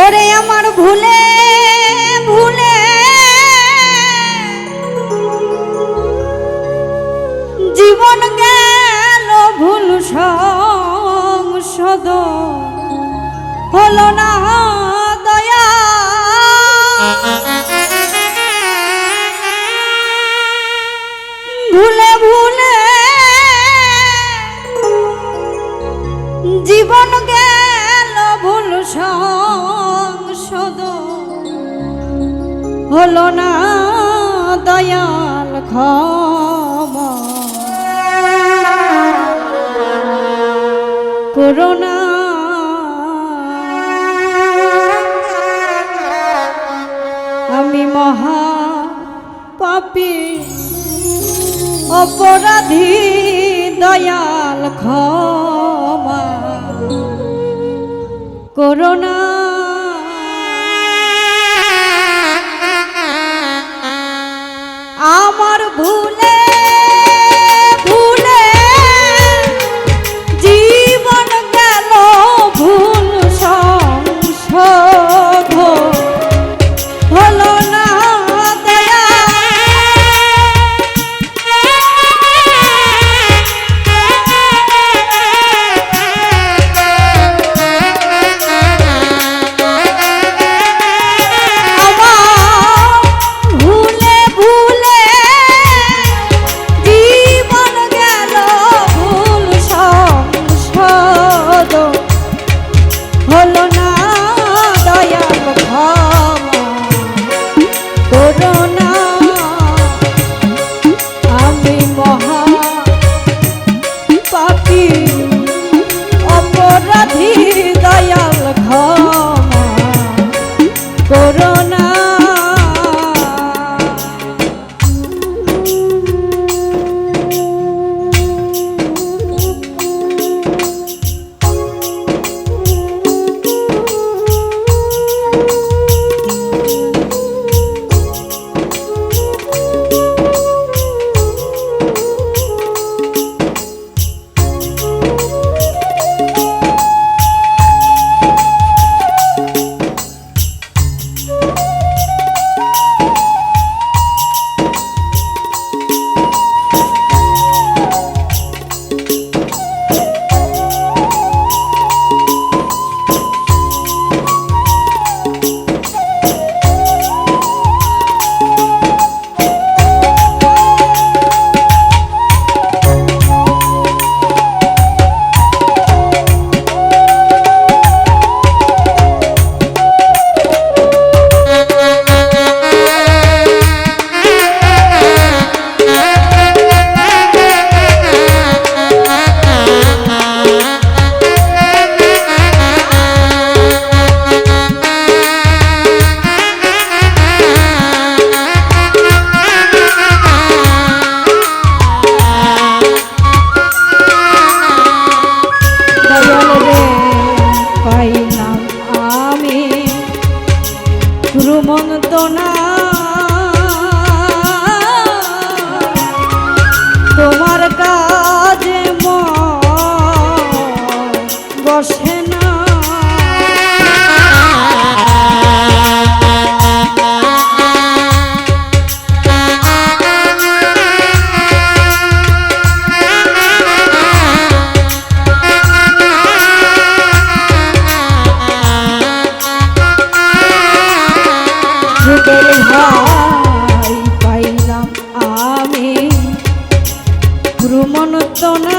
ওরে আমার ভুলে ভুলে। জীবন গেল ভুল সংসদ হলো না দয়া। ভুলে ভুলে। জীবন গেল ভুল সংসদ হলো না দয়াল ক্ষমা। করোনা। আমি মহা পাপী অপরাধী দয়াল ক্ষমা। করোনা। ঘর ভ্রমণ তনা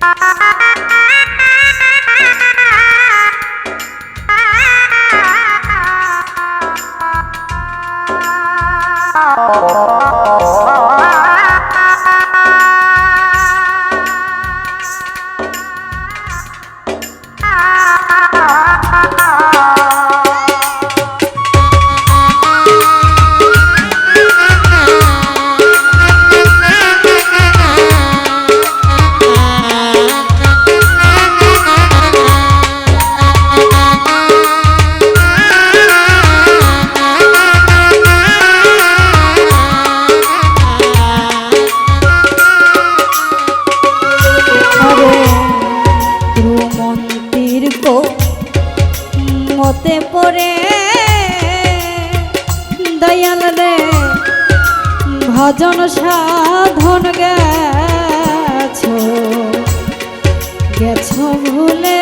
আরে সাধন গেছো গেছো ভুলে